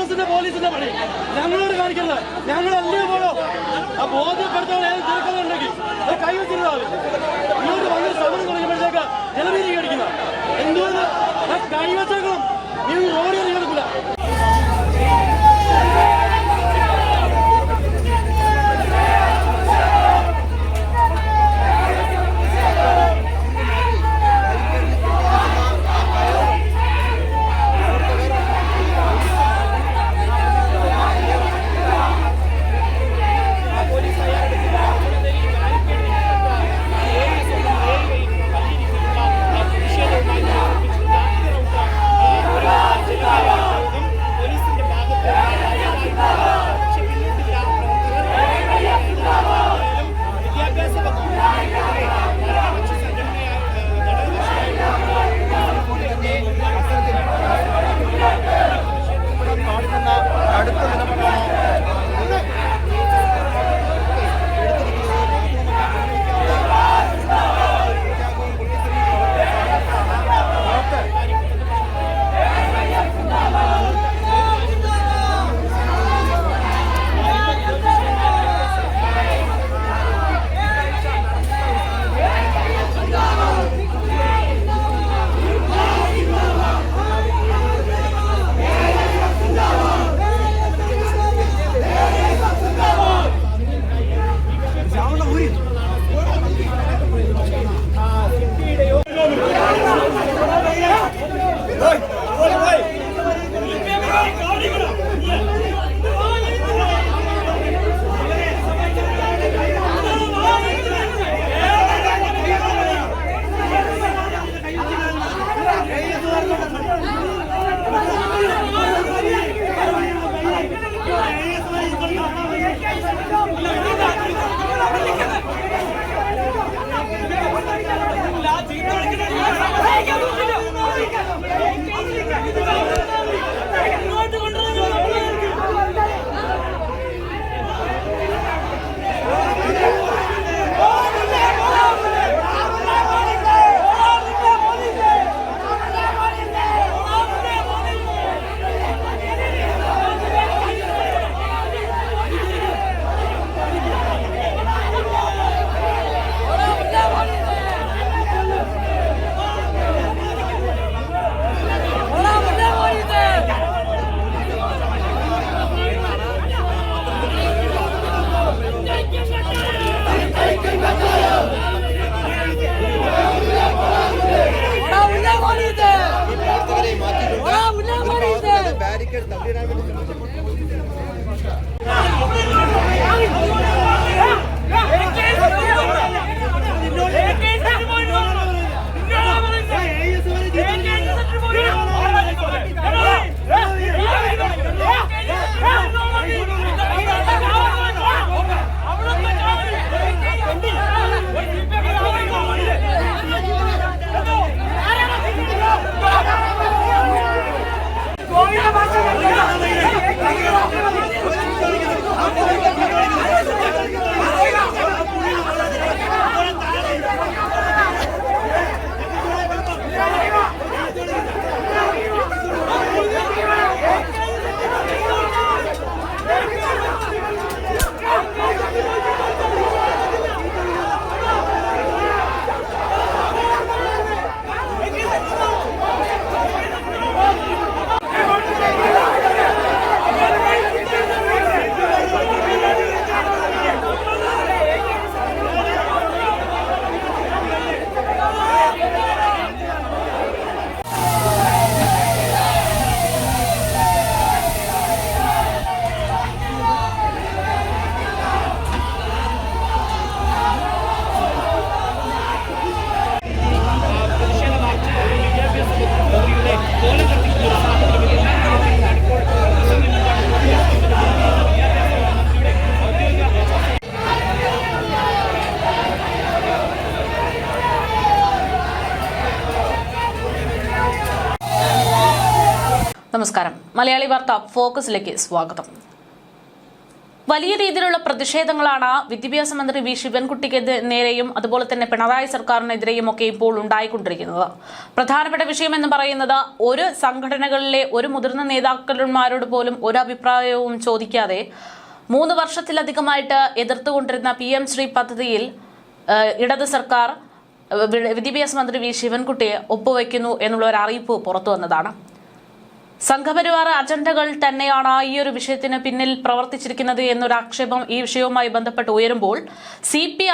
S എസിന്റെ പോലീസിന്റെ പണി ഞങ്ങളോട് കാണിക്കുന്നത് ഞങ്ങൾ എല്ലാം പോലോ ആ ബോധ്യപ്പെടുത്താൻ ഏത് തിരക്കുന്നുണ്ടെങ്കിൽ അത് കൈവച്ചിരുന്നാൾ ഇങ്ങോട്ട് വന്ന് സമരം തുടങ്ങിയപ്പോഴത്തേക്ക് ജലവീതി അടിക്കുന്ന എന്തുകൊണ്ട്? ആ കൈവച്ചേക്കണം നീ റോഡിൽ എടുക്കില്ല Ayo. Did I even Malayali വാർത്ത ഫോക്കസിലേക്ക് സ്വാഗതം. വലിയ രീതിയിലുള്ള പ്രതിഷേധങ്ങളാണ് വിദ്യാഭ്യാസ മന്ത്രി വി ശിവൻകുട്ടിക്ക് നേരെയും അതുപോലെ തന്നെ പിണറായി സർക്കാരിനെതിരെയും ഒക്കെ ഇപ്പോൾ ഉണ്ടായിക്കൊണ്ടിരിക്കുന്നത്. പ്രധാനപ്പെട്ട വിഷയം എന്ന് പറയുന്നത് ഒരു സംഘടനകളിലെ ഒരു മുതിർന്ന നേതാക്കന്മാരോട് പോലും ഒരു അഭിപ്രായവും ചോദിക്കാതെ മൂന്ന് വർഷത്തിലധികമായിട്ട് എതിർത്തുകൊണ്ടിരുന്ന പി എം ശ്രീ പദ്ധതിയിൽ ഇടത് സർക്കാർ വിദ്യാഭ്യാസ മന്ത്രി വി ശിവൻകുട്ടിയെ ഒപ്പുവയ്ക്കുന്നു എന്നുള്ള ഒരു അറിയിപ്പ് പുറത്തു വന്നതാണ്. സംഘപരിവാർ അജണ്ടകൾ തന്നെയാണ് ഈ ഒരു വിഷയത്തിന് പിന്നിൽ പ്രവർത്തിച്ചിരിക്കുന്നത് എന്നൊരു ആക്ഷേപം ഈ വിഷയവുമായി ബന്ധപ്പെട്ട് ഉയരുമ്പോൾ സി പി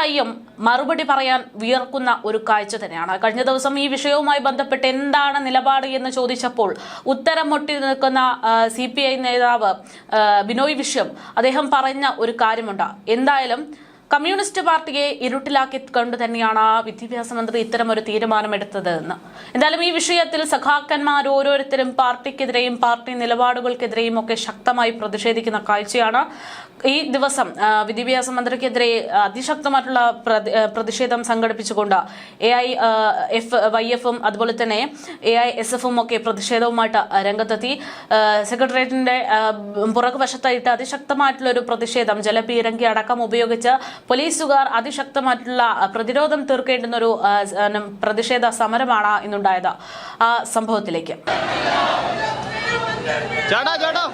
മറുപടി പറയാൻ വിയർക്കുന്ന ഒരു കാഴ്ച തന്നെയാണ്. കഴിഞ്ഞ ദിവസം ഈ വിഷയവുമായി ബന്ധപ്പെട്ട് എന്താണ് നിലപാട് എന്ന് ചോദിച്ചപ്പോൾ ഉത്തരം മുട്ടി നിൽക്കുന്ന സി നേതാവ് ബിനോയ് വിശ്വം അദ്ദേഹം പറഞ്ഞ ഒരു കാര്യമുണ്ട്. എന്തായാലും കമ്മ്യൂണിസ്റ്റ് പാർട്ടിയെ ഇരുട്ടിലാക്കി കൊണ്ട് തന്നെയാണ് വിദ്യാഭ്യാസ മന്ത്രി ഇത്തരം ഒരു തീരുമാനമെടുത്തത് എന്ന്. എന്തായാലും ഈ വിഷയത്തിൽ സഖാക്കന്മാർ ഓരോരുത്തരും പാർട്ടിക്കെതിരെയും പാർട്ടി നിലപാടുകൾക്കെതിരെയും ഒക്കെ ശക്തമായി പ്രതിഷേധിക്കുന്ന കാഴ്ചയാണ് ഈ ദിവസം വിദ്യാഭ്യാസ മന്ത്രിക്കെതിരെ അതിശക്തമായിട്ടുള്ള പ്രതിഷേധം സംഘടിപ്പിച്ചുകൊണ്ട് എ ഐ എഫ് വൈ എഫും അതുപോലെ തന്നെ എ ഐ എസ് എഫും ഒക്കെ പ്രതിഷേധവുമായിട്ട് രംഗത്തെത്തി. സെക്രട്ടേറിയറ്റിന്റെ പുറകു പുറകുവശത്തായിട്ട് അതിശക്തമായിട്ടുള്ള ഒരു പ്രതിഷേധം ജലപീരങ്കി അടക്കം ഉപയോഗിച്ച് പോലീസുകാർ അതിശക്തമായിട്ടുള്ള പ്രതിരോധം തീർക്കേണ്ടുന്ന ഒരു പ്രതിഷേധ സമരമാണ് ഇന്നുണ്ടായത്. ആ സംഭവത്തിലേക്ക്. ചേട്ടാ ചേട്ടാ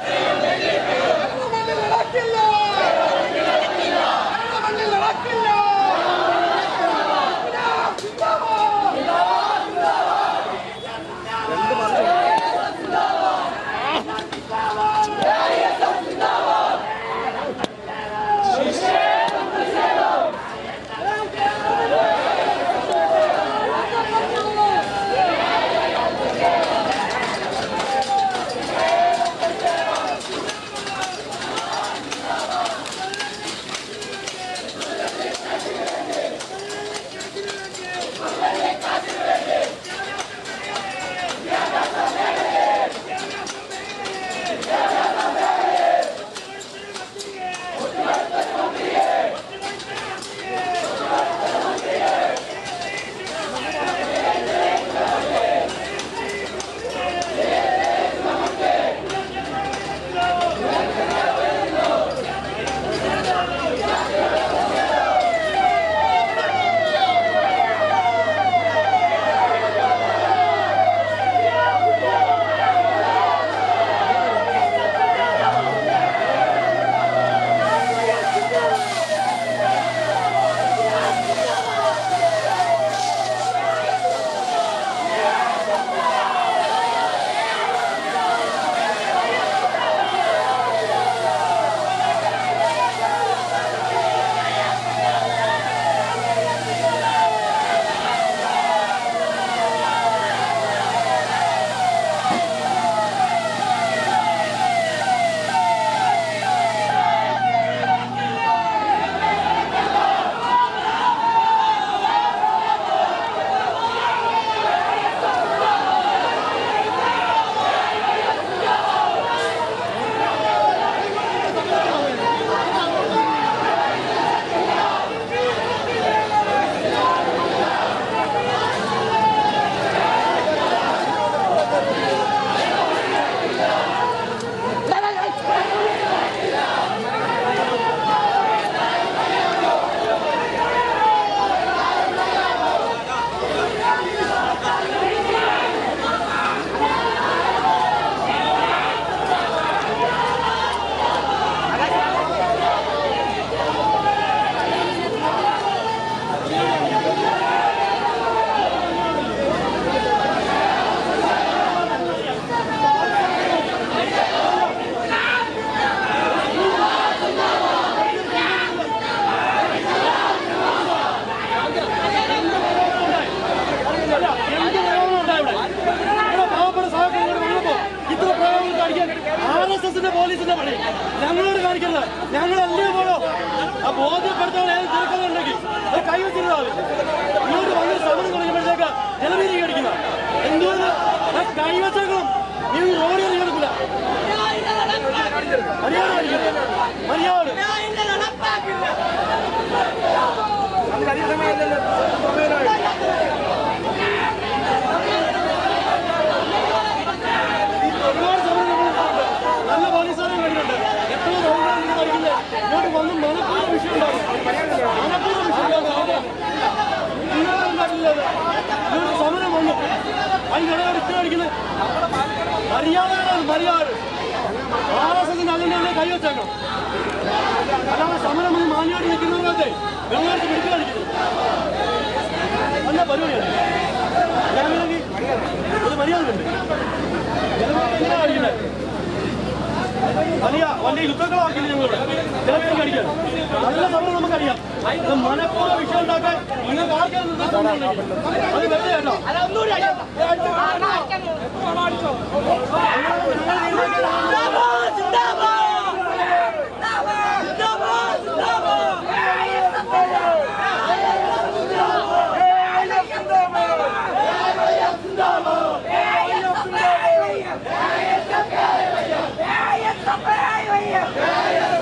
നിൽക്കുന്നവരൊക്കെ വെള്ളമെടുത്ത് പിടിക്കാതിരിക്കുന്നത് നല്ല പരിപാടിയാണ് ഞാനാണെങ്കിൽ ഒരു മര്യാദ ഉണ്ട് എങ്ങനെയാ അടിക്കുന്നത് വലിയ വലിയ യുദ്ധങ്ങളാക്കില്ല ഞങ്ങളിവിടെ ജനങ്ങളെ കടിക്കാൻ നല്ല സമയം നമുക്കറിയാം മനഃപൂർവ വിഷയം ഉണ്ടാക്കാൻ നിങ്ങൾക്ക് ആർക്കാർ നിർദ്ദേശം അത് വെറുതെ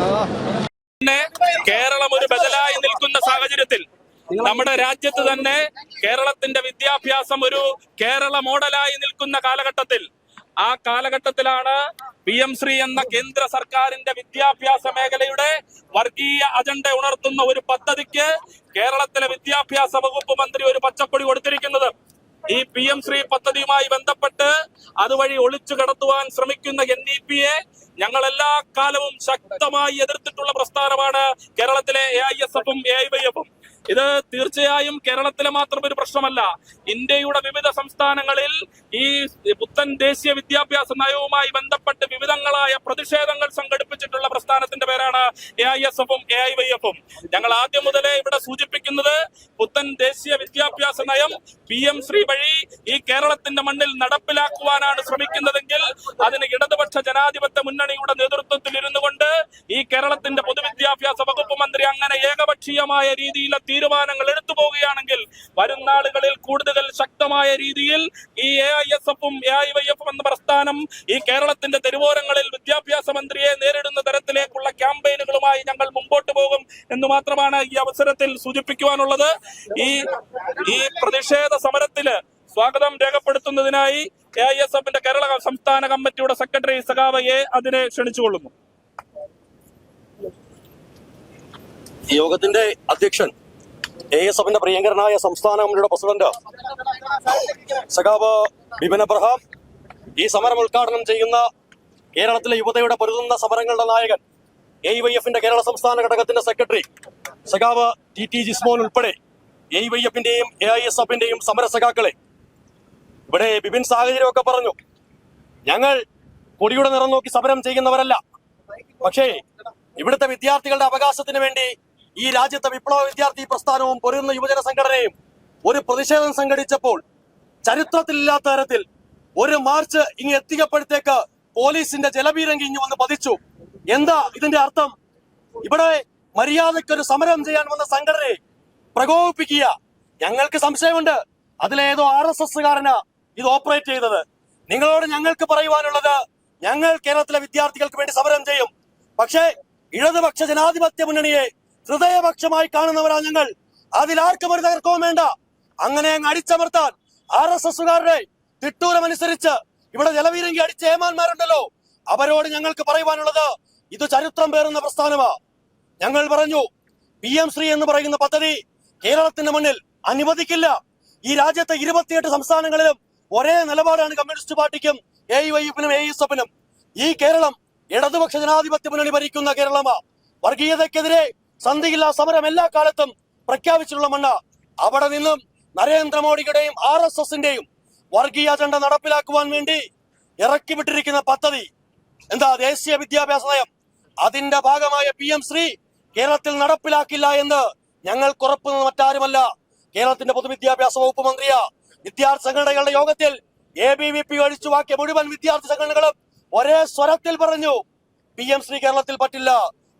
കേട്ടോ തന്നെ കേരളം ഒരു ബദലായി നിൽക്കുന്ന സാഹചര്യത്തിൽ നമ്മുടെ രാജ്യത്ത് തന്നെ കേരളത്തിന്റെ വിദ്യാഭ്യാസം ഒരു കേരള മോഡലായി നിൽക്കുന്ന കാലഘട്ടത്തിൽ. ആ കാലഘട്ടത്തിലാണ് പി എം ശ്രീ എന്ന കേന്ദ്ര സർക്കാരിന്റെ വിദ്യാഭ്യാസ മേഖലയുടെ വർഗീയ അജണ്ട ഉണർത്തുന്ന ഒരു പദ്ധതിക്ക് കേരളത്തിലെ വിദ്യാഭ്യാസ വകുപ്പ് മന്ത്രി ഒരു പച്ചക്കൊടി കൊടുത്തിരിക്കുന്നത്. ഈ പി എം ശ്രീ പദ്ധതിയുമായി ബന്ധപ്പെട്ട് അതുവഴി ഒളിച്ചു കടത്തുവാൻ ശ്രമിക്കുന്ന എൻ ഇ പി എ ഞങ്ങൾ എല്ലാ കാലവും ശക്തമായി എതിർത്തിട്ടുള്ള പ്രസ്ഥാനമാണ് കേരളത്തിലെ എ ഐ എസ് എഫും എ ഐ വൈ എഫും ഇത് തീർച്ചയായും കേരളത്തിലെ മാത്രം ഒരു പ്രശ്നമല്ല. ഇന്ത്യയുടെ വിവിധ സംസ്ഥാനങ്ങളിൽ ഈ പുത്തൻ ദേശീയ വിദ്യാഭ്യാസ നയവുമായി ബന്ധപ്പെട്ട് വിവിധങ്ങളായ പ്രതിഷേധങ്ങൾ സംഘടിപ്പിച്ചിട്ടുള്ള പ്രസ്ഥാനത്തിന്റെ പേരാണ് എ ഐ എസ് എഫും എ ഐ വൈ എഫും ഞങ്ങൾ ആദ്യം മുതലേ ഇവിടെ സൂചിപ്പിക്കുന്നത് പുത്തൻ ദേശീയ വിദ്യാഭ്യാസ നയം പി എം ശ്രീ വഴി ഈ കേരളത്തിന്റെ മണ്ണിൽ നടപ്പിലാക്കുവാനാണ് ശ്രമിക്കുന്നതെങ്കിൽ അതിന് ഇടതുപക്ഷ ജനാധിപത്യ മുന്നണിയുടെ നേതൃത്വത്തിൽ ഇരുന്നു കൊണ്ട് ഈ കേരളത്തിന്റെ പൊതുവിദ്യാഭ്യാസ വകുപ്പ് മന്ത്രി അങ്ങനെ ഏകപക്ഷീയമായ രീതിയിലെ തീരുമാനങ്ങൾ എടുത്തു പോവുകയാണെങ്കിൽ വരും നാളുകളിൽ കൂടുതൽ ശക്തമായ രീതിയിൽ ഈ എ ഐ എസ് എഫും എ ഐ വൈ എഫും എന്ന പ്രസ്ഥാനം ഈ കേരളത്തിന്റെ തെരുവോരങ്ങളിൽ വിദ്യാഭ്യാസ മന്ത്രിയെ നേരിടുന്ന തരത്തിലേക്കുള്ള ക്യാമ്പയിനുകളുമായി ഞങ്ങൾ മുമ്പോട്ട് പോകും എന്ന് മാത്രമാണ് ഈ അവസരത്തിൽ സൂചിപ്പിക്കുവാനുള്ളത്. ഈ ഈ പ്രതിഷേധ സമരത്തിൽ സ്വാഗതം രേഖപ്പെടുത്തുന്നതിനായി എ ഐ എസ് എഫിന്റെ കേരള സംസ്ഥാന കമ്മിറ്റിയുടെ സെക്രട്ടറി സഖാവയെ അതിനെ ക്ഷണിച്ചുകൊള്ളുന്നു. യോഗത്തിന്റെ അധ്യക്ഷൻ എ എസ് എഫിന്റെ പ്രിയങ്കരനായ സംസ്ഥാന കമ്മിറ്റിയുടെ പ്രസിഡന്റ് സഖാബ് ബിബിൻ അബ്രഹാം ഈ സമരം ഉദ്ഘാടനം ചെയ്യുന്ന കേരളത്തിലെ യുവതയുടെ പൊരുതുന്ന സമരങ്ങളുടെ നായകൻ എ വൈ എഫിന്റെ കേരള സംസ്ഥാന ഘടകത്തിന്റെ സെക്രട്ടറി സഖാവ് ടി ടി ജിസ്മോൻ ഉൾപ്പെടെ എ വൈ എഫിന്റെയും എ ഐ എസ് എഫിന്റെയും സമര സഖാക്കളെ. ഇവിടെ ബിബിൻ സാഹചര്യമൊക്കെ പറഞ്ഞു. ഞങ്ങൾ കൊടിയുടെ നിറം നോക്കി സമരം ചെയ്യുന്നവരല്ല. പക്ഷേ ഇവിടുത്തെ വിദ്യാർത്ഥികളുടെ അവകാശത്തിന് വേണ്ടി ഈ രാജ്യത്തെ വിപ്ലവ വിദ്യാർത്ഥി പ്രസ്ഥാനവും പൊരുന്ന യുവജന സംഘടനയും ഒരു പ്രതിഷേധം സംഘടിച്ചപ്പോൾ ചരിത്രത്തിലില്ലാത്ത തരത്തിൽ ഒരു മാർച്ച് ഇങ്ങ് എത്തിക്കപ്പോഴത്തേക്ക് പോലീസിന്റെ ജലപീരങ്കി ഇങ്ങ് വന്ന് പതിച്ചു. എന്താ ഇതിന്റെ അർത്ഥം? ഇവിടെ മര്യാദക്കൊരു സമരം ചെയ്യാൻ വന്ന സംഘടനയെ പ്രകോപിപ്പിക്കുക. ഞങ്ങൾക്ക് സംശയമുണ്ട്. അതിലേതോ ആർ എസ് എസ്സുകാരനാ ഇത് ഓപ്പറേറ്റ് ചെയ്തത്. നിങ്ങളോട് ഞങ്ങൾക്ക് പറയുവാനുള്ളത് ഞങ്ങൾ കേരളത്തിലെ വിദ്യാർത്ഥികൾക്ക് വേണ്ടി സമരം ചെയ്യും. പക്ഷേ ഇടതുപക്ഷ ജനാധിപത്യ മുന്നണിയെ ഹൃദയപക്ഷമായി കാണുന്നവരാ ഞങ്ങൾ. അതിൽ ആർക്കും ഒരു തകർക്കവും വേണ്ട. അങ്ങനെ അങ്ങ് അടിച്ചമർത്താൻ ആർ എസ് എസുകാരുടെ തിട്ടൂരമനുസരിച്ച് ഇവിടെ ജലവീരങ്കി അടിച്ച ഏമാന്മാരുണ്ടല്ലോ. അവരോട് ഞങ്ങൾക്ക് പറയുവാനുള്ളത് ഇത് ചരിത്രം പേറുന്ന പ്രസ്ഥാനമാ ഞങ്ങൾ പറഞ്ഞു പി എം ശ്രീ എന്ന് പറയുന്ന പദ്ധതി കേരളത്തിന്റെ മുന്നിൽ അനുവദിക്കില്ല. ഈ രാജ്യത്തെ ഇരുപത്തിയെട്ട് സംസ്ഥാനങ്ങളിലും ഒരേ നിലപാടാണ് കമ്മ്യൂണിസ്റ്റ് പാർട്ടിക്കും എ വൈ എഫിനും എ എസ് എഫിനും ഈ കേരളം ഇടതുപക്ഷ ജനാധിപത്യ മുന്നണി ഭരിക്കുന്ന കേരളമാ. വർഗീയതയ്ക്കെതിരെ സന്ധിയില്ലാ സമരം എല്ലാ കാലത്തും പ്രഖ്യാപിച്ചിട്ടുള്ള മണ്ണ. അവിടെ നിന്നും നരേന്ദ്രമോദിയുടെയും ആർ എസ് എസിന്റെയും വർഗീയ അജണ്ട നടപ്പിലാക്കുവാൻ വേണ്ടി ഇറക്കി വിട്ടിരിക്കുന്ന പദ്ധതി. എന്താ ദേശീയ വിദ്യാഭ്യാസ നയം? അതിന്റെ ഭാഗമായ പി എം ശ്രീ കേരളത്തിൽ നടപ്പിലാക്കില്ല എന്ന് ഞങ്ങൾ കുറപ്പുന്നത് മറ്റാരുമല്ല. കേരളത്തിന്റെ പൊതുവിദ്യാഭ്യാസ വകുപ്പ് മന്ത്രിയാ. വിദ്യാർത്ഥി സംഘടനകളുടെ യോഗത്തിൽ എ ബി വി പി ഒഴിച്ചുവാക്കിയ മുഴുവൻ വിദ്യാർത്ഥി സംഘടനകളും ഒരേ സ്വരത്തിൽ പറഞ്ഞു. പി എം ശ്രീ കേരളത്തിൽ പറ്റില്ല.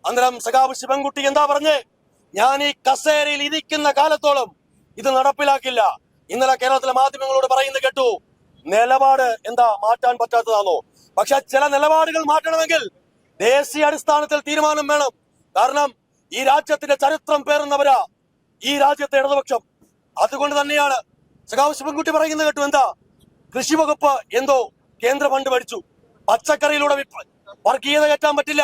അന്നേരം സഖാവ് ശിവൻകുട്ടി എന്താ പറഞ്ഞേ? ഞാൻ ഈ കസേരയിൽ ഇരിക്കുന്ന കാലത്തോളം ഇത് നടപ്പിലാക്കില്ല. ഇന്നലെ കേരളത്തിലെ മാധ്യമങ്ങളോട് പറയുന്നത് കേട്ടു നിലപാട് എന്താ മാറ്റാൻ പറ്റാത്തതാണോ? പക്ഷെ ചില നിലപാടുകൾ മാറ്റണമെങ്കിൽ ദേശീയ അടിസ്ഥാനത്തിൽ തീരുമാനം വേണം. കാരണം ഈ രാജ്യത്തിന്റെ ചരിത്രം പേറുന്നവരാ ഈ രാജ്യത്തെ ഇടതുപക്ഷം. അതുകൊണ്ട് തന്നെയാണ് സഖാവ് ശിവൻകുട്ടി പറയുന്നത് കേട്ടു എന്താ? കൃഷി വകുപ്പ് എന്തോ കേന്ദ്ര ഫണ്ട് പഠിച്ചു പച്ചക്കറിയിലൂടെ വർഗീയത കയറ്റാൻ പറ്റില്ല.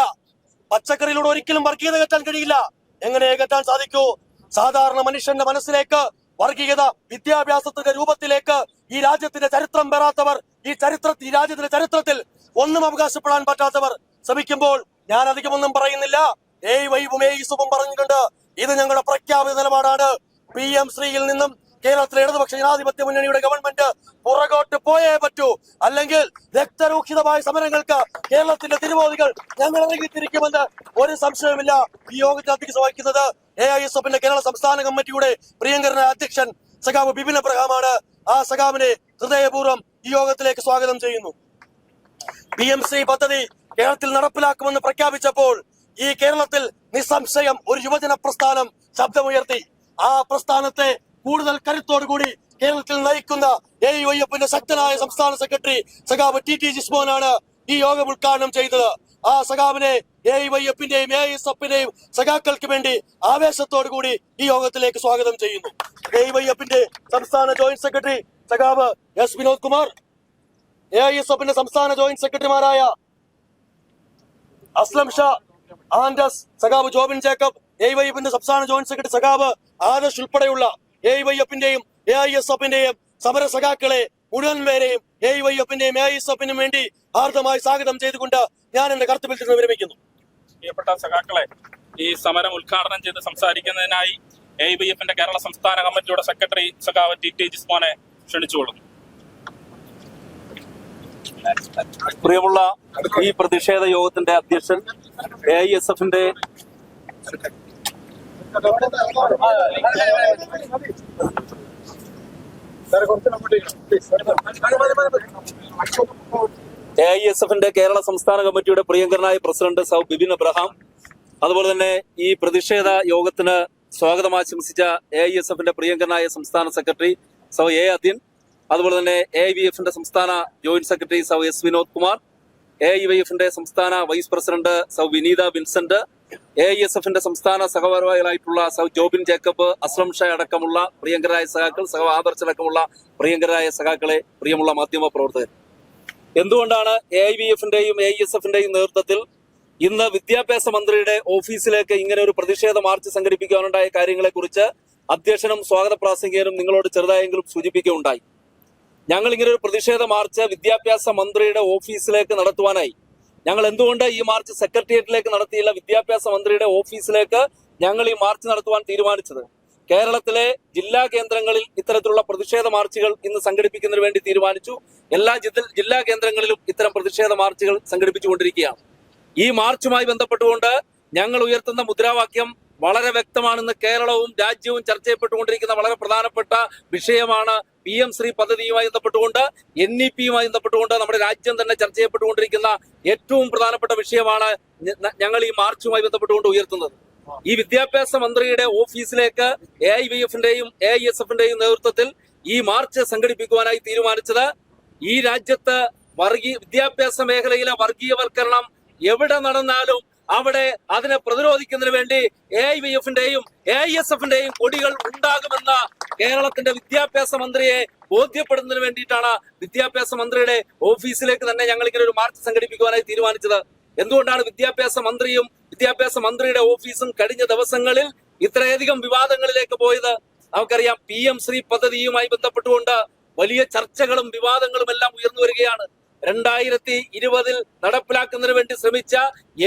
പച്ചക്കറിയിലൂടെ ഒരിക്കലും വർഗീയത കെട്ടാൻ കഴിയില്ല. എങ്ങനെ കെട്ടാൻ സാധിക്കൂ? സാധാരണ മനുഷ്യന്റെ മനസ്സിലേക്ക് വർഗീയത വിദ്യാഭ്യാസത്തിന്റെ രൂപത്തിലേക്ക് ഈ രാജ്യത്തിന്റെ ചരിത്രം പെറാത്തവർ ഈ ചരിത്ര ഈ രാജ്യത്തിന്റെ ചരിത്രത്തിൽ ഒന്നും അവകാശപ്പെടാൻ പറ്റാത്തവർ ശ്രമിക്കുമ്പോൾ ഞാൻ അധികമൊന്നും പറയുന്നില്ല. ഏയ് വൈബും ഏസും പറഞ്ഞിട്ടുണ്ട്. ഇത് ഞങ്ങളുടെ പ്രഖ്യാപിത നിലപാടാണ്. പി എം ശ്രീയിൽ നിന്നും കേരളത്തിലെ ഇടതുപക്ഷ ജനാധിപത്യ മുന്നണിയുടെ ഗവൺമെന്റ് പുറകോട്ട് പോയേ പറ്റൂ. അല്ലെങ്കിൽ രക്തരൂക്ഷിതമായ സമരങ്ങൾക്ക് കേരളത്തിന്റെ തിരുമോദികൾ ഞങ്ങൾ ഇറങ്ങിത്തിരിക്കുമെന്ന് ഒരു സംശയവുമില്ല. ഈ യോഗത്തിൽ അധ്യക്ഷത വഹിക്കുന്നത് എ ഐ എസ് എഫിന്റെ കേരള സംസ്ഥാന കമ്മിറ്റിയുടെ പ്രിയങ്കരനായ അധ്യക്ഷൻ സഖാവ് ബിപിൻ അബ്രഹാമാണ്. ആ സഖാവിനെ ഹൃദയപൂർവം ഈ യോഗത്തിലേക്ക് സ്വാഗതം ചെയ്യുന്നു. പി എം സി പദ്ധതി കേരളത്തിൽ നടപ്പിലാക്കുമെന്ന് പ്രഖ്യാപിച്ചപ്പോൾ ഈ കേരളത്തിൽ നിസ്സംശയം ഒരു യുവജന പ്രസ്ഥാനം ശബ്ദമുയർത്തി. ആ പ്രസ്ഥാനത്തെ കൂടുതൽ കരുത്തോടുകൂടി കേരളത്തിൽ നയിക്കുന്ന എ ഐ എഫിന്റെ ശക്തനായ സംസ്ഥാന സെക്രട്ടറി സഖാവ് ടി ടി ജിസ്മോനാണ് ഈ യോഗം ഉദ്ഘാടനം ചെയ്തത്. ആ സഖാവിനെ എ വൈ എഫിന്റെയും എ എസ് എഫിന്റെയും സഖാക്കൾക്ക് വേണ്ടി ആവേശത്തോടു കൂടി ഈ യോഗത്തിലേക്ക് സ്വാഗതം ചെയ്യുന്നു. എ വൈ എഫിന്റെ സംസ്ഥാന ജോയിന്റ് സെക്രട്ടറി സഖാവ് S Vinod Kumar A S എഫിന്റെ സംസ്ഥാന ജോയിന്റ് സെക്രട്ടറിമാരായ അസ്ലം ഷാ ആൻഡസ് സഖാവ് ജോബിൻ ജേക്കബ് എ വൈ എഫിന്റെ സംസ്ഥാന ജോയിന്റ് സെക്രട്ടറി സഖാവ് ആദർശ് ഉൾപ്പെടെയുള്ള എ വൈ എഫിന്റെയും എ ഐ എസ് എഫിന്റെയും സമര സഖാക്കളെ മുഴുവൻ പേരെയും എ വൈ എഫിന്റെയും എ ഐ എസ് എഫിനും വേണ്ടി ആർദ്രമായി സ്വാഗതം ചെയ്തുകൊണ്ട് ഞാൻ എന്റെ കർത്തവ്യത്തിൽ നിന്ന് വിരമിക്കുന്നു. പ്രിയപ്പെട്ട സഖാക്കളെ ഈ സമരം ഉദ്ഘാടനം ചെയ്ത് സംസാരിക്കുന്നതിനായി എ ബി എഫിന്റെ കേരള സംസ്ഥാന കമ്മിറ്റിയുടെ സെക്രട്ടറി സഖാവ് ടി ടി ജിസ്മോനെ ക്ഷണിച്ചുകൊള്ളുന്നു. പ്രിയമുള്ള ഈ പ്രതിഷേധ യോഗത്തിന്റെ അധ്യക്ഷൻ എ ഐ എസ് എഫിന്റെ എ ഐ എസ് എഫിന്റെ കേരള സംസ്ഥാന കമ്മിറ്റിയുടെ പ്രിയങ്കരനായ പ്രസിഡന്റ് സൗ ബിബിൻ അബ്രഹാം അതുപോലെ തന്നെ ഈ പ്രതിഷേധ യോഗത്തിന് സ്വാഗതം ആശംസിച്ച എ ഐ എസ് എഫിന്റെ പ്രിയങ്കരനായ സംസ്ഥാന സെക്രട്ടറി സൗ എ അദ്യൻ അതുപോലെ തന്നെ എ വി എഫിന്റെ സംസ്ഥാന ജോയിന്റ് സെക്രട്ടറി സൗ S Vinod Kumar A I Y എഫിന്റെ സംസ്ഥാന വൈസ് പ്രസിഡന്റ് സൗ Vineetha Vincent A I S എഫിന്റെ സംസ്ഥാന സഹഭാരവാഹികളായിട്ടുള്ള സൗ ജോബിൻ ജേക്കബ് അസ്ലം ഷാ അടക്കമുള്ള പ്രിയങ്കരായ സഹാക്കൾ സഹ ആദർശ് അടക്കമുള്ള പ്രിയങ്കരായ സഹാക്കളെ പ്രിയമുള്ള മാധ്യമ പ്രവർത്തകർ. എന്തുകൊണ്ടാണ് എ ഐ വി എഫിന്റെയും എ ഐ എസ് എഫിന്റെയും നേതൃത്വത്തിൽ ഇന്ന് വിദ്യാഭ്യാസ മന്ത്രിയുടെ ഓഫീസിലേക്ക് ഇങ്ങനെ ഒരു പ്രതിഷേധ മാർച്ച് സംഘടിപ്പിക്കാനുണ്ടായ കാര്യങ്ങളെക്കുറിച്ച് അധ്യക്ഷനും സ്വാഗത പ്രാസംഗികനും നിങ്ങളോട് ചെറുതായെങ്കിലും സൂചിപ്പിക്കുകയുണ്ടായി. ഞങ്ങൾ ഇങ്ങനെ ഒരു പ്രതിഷേധ മാർച്ച് വിദ്യാഭ്യാസ മന്ത്രിയുടെ ഓഫീസിലേക്ക് നടത്തുവാനായി ഞങ്ങൾ എന്തുകൊണ്ട് ഈ മാർച്ച് സെക്രട്ടേറിയറ്റിലേക്ക് നടത്തിയില്ല വിദ്യാഭ്യാസ മന്ത്രിയുടെ ഓഫീസിലേക്ക് ഞങ്ങൾ ഈ മാർച്ച് നടത്തുവാൻ തീരുമാനിച്ചത്? കേരളത്തിലെ ജില്ലാ കേന്ദ്രങ്ങളിൽ ഇത്തരത്തിലുള്ള പ്രതിഷേധ മാർച്ചുകൾ ഇന്ന് സംഘടിപ്പിക്കുന്നതിന് വേണ്ടി തീരുമാനിച്ചു. എല്ലാ ജില്ലാ കേന്ദ്രങ്ങളിലും ഇത്തരം പ്രതിഷേധ മാർച്ചുകൾ സംഘടിപ്പിച്ചുകൊണ്ടിരിക്കുകയാണ്. ഈ മാർച്ചുമായി ബന്ധപ്പെട്ടുകൊണ്ട് ഞങ്ങൾ ഉയർത്തുന്ന മുദ്രാവാക്യം വളരെ വ്യക്തമാണെന്ന് കേരളവും രാജ്യവും ചർച്ച ചെയ്യപ്പെട്ടുകൊണ്ടിരിക്കുന്ന വളരെ പ്രധാനപ്പെട്ട വിഷയമാണ് പി എം ശ്രീ പദ്ധതിയുമായി ബന്ധപ്പെട്ടുകൊണ്ട് എൻ ഇ പിയുമായി ബന്ധപ്പെട്ടുകൊണ്ട് നമ്മുടെ രാജ്യം തന്നെ ചർച്ച ചെയ്യപ്പെട്ടുകൊണ്ടിരിക്കുന്ന ഏറ്റവും പ്രധാനപ്പെട്ട വിഷയമാണ് ഞങ്ങൾ ഈ മാർച്ചുമായി ബന്ധപ്പെട്ടുകൊണ്ട് ഉയർത്തുന്നത്. ഈ വിദ്യാഭ്യാസ മന്ത്രിയുടെ ഓഫീസിലേക്ക് എ ഐ വി എഫിന്റെയും എ ഐ എസ് എഫിന്റെയും നേതൃത്വത്തിൽ ഈ മാർച്ച് സംഘടിപ്പിക്കുവാനായി തീരുമാനിച്ചത് ഈ രാജ്യത്ത് വർഗീയ വിദ്യാഭ്യാസ മേഖലയിലെ വർഗീയവൽക്കരണം എവിടെ നടന്നാലും അവിടെ അതിനെ പ്രതിരോധിക്കുന്നതിന് വേണ്ടി എ ഐ വി എഫിന്റെയും എ ഐ എസ് എഫിന്റെയും കൊടികൾ ഉണ്ടാകുമെന്ന കേരളത്തിന്റെ വിദ്യാഭ്യാസ മന്ത്രിയെ ബോധ്യപ്പെടുന്നതിന് വേണ്ടിയിട്ടാണ് വിദ്യാഭ്യാസ മന്ത്രിയുടെ ഓഫീസിലേക്ക് തന്നെ ഞങ്ങൾ ഇങ്ങനെ ഒരു മാർച്ച് സംഘടിപ്പിക്കുവാനായി തീരുമാനിച്ചത്. എന്തുകൊണ്ടാണ് വിദ്യാഭ്യാസ മന്ത്രിയും വിദ്യാഭ്യാസ മന്ത്രിയുടെ ഓഫീസും കഴിഞ്ഞ ദിവസങ്ങളിൽ ഇത്രയധികം വിവാദങ്ങളിലേക്ക് പോയത്? നമുക്കറിയാം പി എം ശ്രീ പദ്ധതിയുമായി ബന്ധപ്പെട്ടുകൊണ്ട് വലിയ ചർച്ചകളും വിവാദങ്ങളും എല്ലാം ഉയർന്നു വരികയാണ്. രണ്ടായിരത്തി ഇരുപതിൽ നടപ്പിലാക്കുന്നതിന് വേണ്ടി ശ്രമിച്ച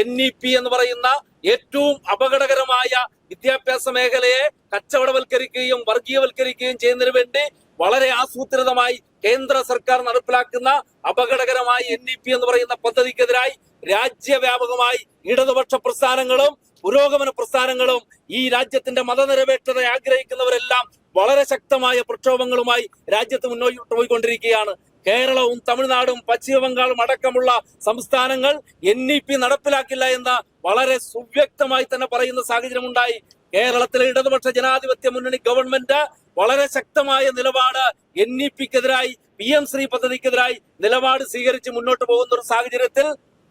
എൻ ഇ പി എന്ന് പറയുന്ന ഏറ്റവും അപകടകരമായ വിദ്യാഭ്യാസ മേഖലയെ കച്ചവടവൽക്കരിക്കുകയും വർഗീയവൽക്കരിക്കുകയും ചെയ്യുന്നതിന് വേണ്ടി വളരെ ആസൂത്രിതമായി കേന്ദ്ര സർക്കാർ നടപ്പിലാക്കുന്ന അപകടകരമായ എൻ ഇ പി എന്ന് പറയുന്ന പദ്ധതിക്കെതിരായി രാജ്യവ്യാപകമായി ഇടതുപക്ഷ പ്രസ്ഥാനങ്ങളും പുരോഗമന പ്രസ്ഥാനങ്ങളും ഈ രാജ്യത്തിന്റെ മതനിരപേക്ഷത ആഗ്രഹിക്കുന്നവരെല്ലാം വളരെ ശക്തമായ പ്രക്ഷോഭങ്ങളുമായി രാജ്യത്ത് മുന്നോട്ട് പോയിക്കൊണ്ടിരിക്കുകയാണ്. കേരളവും തമിഴ്നാടും പശ്ചിമബംഗാളും അടക്കമുള്ള സംസ്ഥാനങ്ങൾ എൻ ഇ പി നടപ്പിലാക്കില്ല എന്ന വളരെ സുവ്യക്തമായി തന്നെ പറയുന്ന സാഹചര്യം ഉണ്ടായി കേരളത്തിലെ ഇടതുപക്ഷ ജനാധിപത്യ മുന്നണി ഗവൺമെന്റ് വളരെ ശക്തമായ നിലപാട് എൻ ഇ പിക്കെതിരായി പി എം ശ്രീ പദ്ധതിക്കെതിരായി നിലപാട് സ്വീകരിച്ച് മുന്നോട്ട് പോകുന്ന ഒരു സാഹചര്യത്തിൽ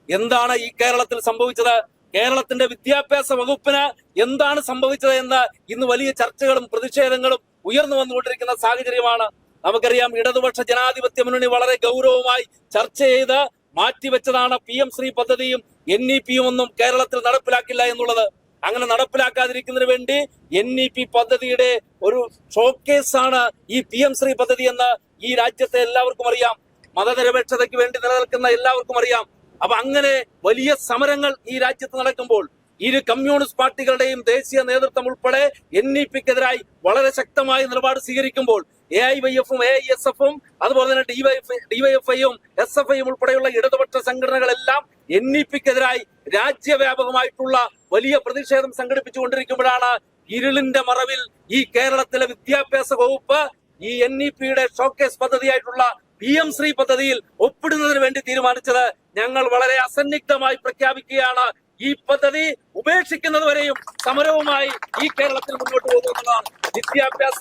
എന്താണ് ഈ കേരളത്തിൽ സംഭവിച്ചത്? കേരളത്തിന്റെ വിദ്യാഭ്യാസ വകുപ്പിന് എന്താണ് സംഭവിച്ചത് എന്ന് ഇന്ന് വലിയ ചർച്ചകളും പ്രതിഷേധങ്ങളും ഉയർന്നു വന്നുകൊണ്ടിരിക്കുന്ന സാഹചര്യമാണ് നമുക്കറിയാം ഇടതുപക്ഷ ജനാധിപത്യ മുന്നണി വളരെ ഗൗരവമായി ചർച്ച ചെയ്ത് മാറ്റിവെച്ചതാണ് പി എം ശ്രീ പദ്ധതിയും എൻ ഇ പിയും ഒന്നും കേരളത്തിൽ നടപ്പിലാക്കില്ല എന്നുള്ളത്. അങ്ങനെ നടപ്പിലാക്കാതിരിക്കുന്നതിന് വേണ്ടി എൻ ഇ പി പദ്ധതിയുടെ ഒരു ഷോക്കേസ് ആണ് ഈ പി എം ശ്രീ പദ്ധതി എന്ന് ഈ രാജ്യത്തെ എല്ലാവർക്കും അറിയാം. മതനിരപേക്ഷതയ്ക്ക് വേണ്ടി നിലനിൽക്കുന്ന എല്ലാവർക്കും അറിയാം. അപ്പൊ അങ്ങനെ വലിയ സമരങ്ങൾ ഈ രാജ്യത്ത് നടക്കുമ്പോൾ ഇരു കമ്മ്യൂണിസ്റ്റ് പാർട്ടികളുടെയും ദേശീയ നേതൃത്വം ഉൾപ്പെടെ എൻ ഇ പിക്കെതിരായി വളരെ ശക്തമായ നിലപാട് സ്വീകരിക്കുമ്പോൾ എ ഐ വൈ എഫും എ ഐ എസ് എഫും അതുപോലെ തന്നെ ഡിവൈഎഫ് ഡിവൈഎഫ്ഐയും എസ് എഫ് ഐയും ഉൾപ്പെടെയുള്ള ഇടതുപക്ഷ സംഘടനകളെല്ലാം എൻ ഇ പിക്കെതിരായി രാജ്യവ്യാപകമായിട്ടുള്ള വലിയ പ്രതിഷേധം സംഘടിപ്പിച്ചുകൊണ്ടിരിക്കുമ്പോഴാണ് ഇരുളിന്റെ മറവിൽ ഈ കേരളത്തിലെ വിദ്യാഭ്യാസ വകുപ്പ് ഈ എൻ ഇ പിയുടെ ഷോക്കേസ് പദ്ധതിയായിട്ടുള്ള പി എം ശ്രീ പദ്ധതിയിൽ ഒപ്പിടുന്നതിന് വേണ്ടി തീരുമാനിച്ചത് ഞങ്ങൾ വളരെ അസന്നിഗ്ധമായി പ്രഖ്യാപിക്കുകയാണ്. ഈ പദ്ധതി ഉപേക്ഷിക്കുന്നതുവരെയും സമരവുമായി ഈ കേരളത്തിൽ മുന്നോട്ട് പോകുന്നതാണ് വിദ്യാഭ്യാസ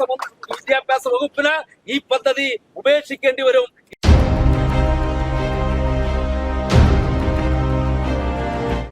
വിദ്യാഭ്യാസ വകുപ്പിന് ഈ പദ്ധതി ഉപേക്ഷിക്കേണ്ടി വരും.